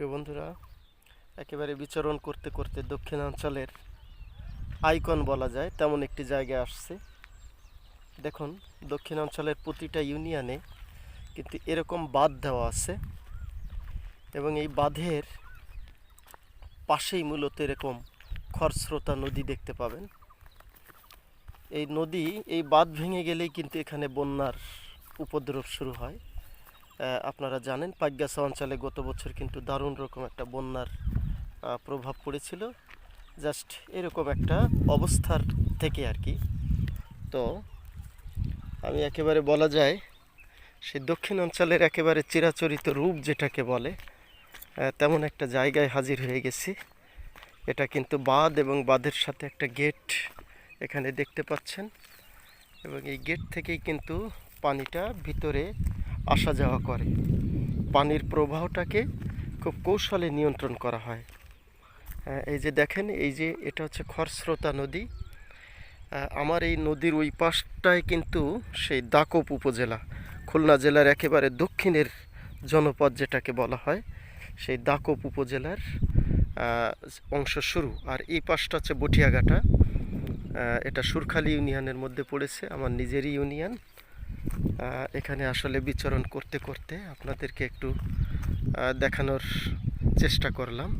প্রিয় বন্ধুরা, একেবারে বিচরণ করতে করতে দক্ষিণাঞ্চলের আইকন বলা যায়, তেমন একটি জায়গায় আসছে। দেখুন, দক্ষিণাঞ্চলের প্রতিটা ইউনিয়নে কিন্তু এরকম বাঁধ দেওয়া আছে এবং এই বাঁধের পাশেই মূলত এরকম খরস্রোতা নদী দেখতে পাবেন। এই নদী, এই বাঁধ ভেঙে গেলেই কিন্তু এখানে বন্যার উপদ্রব শুরু হয়। আপনারা জানেন পাগ্যাসা অঞ্চলে গত বছর কিন্তু দারুণ রকম একটা বন্যার প্রভাব পড়েছিল। জাস্ট এরকম একটা অবস্থার থেকে আর কি। তো আমি একেবারে বলা যায় সেই দক্ষিণ অঞ্চলের একেবারে চিরাচরিত রূপ যেটাকে বলে তেমন একটা জায়গায় হাজির হয়ে গেছি। এটা কিন্তু বাঁধ এবং বাঁধের সাথে একটা গেট এখানে দেখতে পাচ্ছেন। এবং এই গেট থেকেই কিন্তু পানিটা ভিতরে আসা যাওয়া করে। পানির প্রবাহটাকে খুব কৌশলে নিয়ন্ত্রণ করা হয়। এই যে দেখেন, এই যে এটা হচ্ছে খরস্রোতা নদী। আমার এই নদীর ওই পাশটায় কিন্তু সেই দাকপ উপজেলা। খুলনা জেলার একেবারে দক্ষিণের জনপদ যেটাকে বলা হয়, সেই দাকপ উপজেলার অংশ শুরু। আর এই পাশটা হচ্ছে বটিয়াঘাটা। এটা সুরখালি ইউনিয়নের মধ্যে পড়েছে, আমার নিজেরই ইউনিয়ন। এখানে আসলে বিচরণ করতে করতে আপনাদেরকে একটু দেখানোর চেষ্টা করলাম।